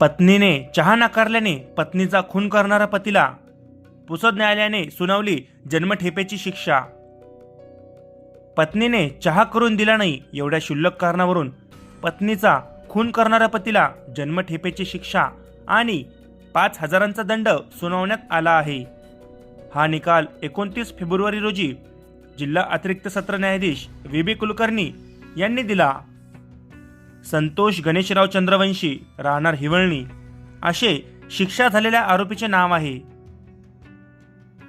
पत्नीने चहा नाकारल्याने पत्नीचा खून करणारा पतीला पुसद न्यायालयाने सुनावली जन्मठेपेची शिक्षा. पत्नीने चहा करून दिला नाही एवढ्या क्षुल्लक कारणावरून पत्नीचा खून करणाऱ्या पतीला जन्मठेपेची शिक्षा आणि पाच हजारांचा दंड सुनावण्यात आला आहे. हा निकाल एकोणतीस फेब्रुवारी रोजी जिल्हा अतिरिक्त सत्र न्यायाधीश व्ही बी कुलकर्णी यांनी दिला. संतोष गणेशराव चंद्रवंशी राहणार हिवळणी. असे शिक्षा झालेल्या आरोपीचे नाव आहे.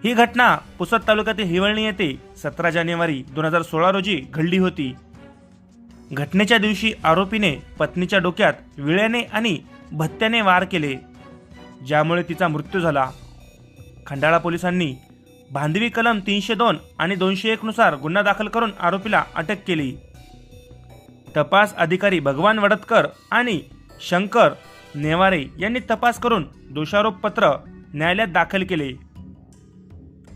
ही घटना पुसद तालुक्यातील हिवळणी येथे सतरा जानेवारी दोन हजार सोळा रोजी घडली होती. घटनेच्या दिवशी आरोपीने पत्नीच्या डोक्यात विळ्याने आणि भत्त्याने वार केले ज्यामुळे तिचा मृत्यू झाला. खंडाळा पोलिसांनी भांधवी कलम तीनशे दोन आणि दोनशे एकनुसार गुन्हा दाखल करून आरोपीला अटक केली. तपास अधिकारी भगवान वडतकर आणि शंकर नेवारे यांनी तपास करून दोषारोप पत्र न्यायालयात दाखल केले.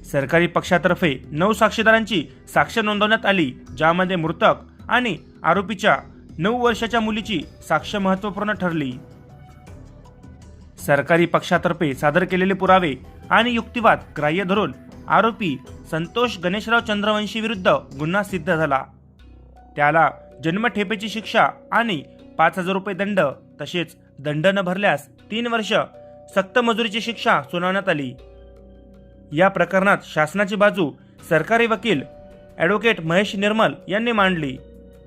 सरकारी पक्षातर्फे नऊ साक्षीदारांची साक्ष नोंदवण्यात आली ज्यामध्ये मृतक आणि आरोपीच्या नऊ वर्षाच्या मुलीची साक्ष महत्त्वपूर्ण ठरली. सरकारी पक्षातर्फे सादर केलेले पुरावे आणि युक्तिवाद ग्राह्य धरून आरोपी संतोष गणेशराव चंद्रवंशी विरुद्ध गुन्हा सिद्ध झाला. त्याला जन्मठेपेची शिक्षा आणि पाच हजार रुपये दंड तसेच दंड न भरल्यास तीन वर्ष सक्त मजुरीची शिक्षा सुनावण्यात आली. या प्रकरणात शासनाची बाजू सरकारी वकील ॲडव्होकेट महेश निर्मल यांनी मांडली.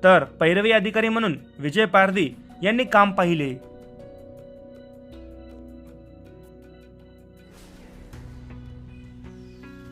तर पैरवी अधिकारी म्हणून विजय पारधी यांनी काम पाहिले.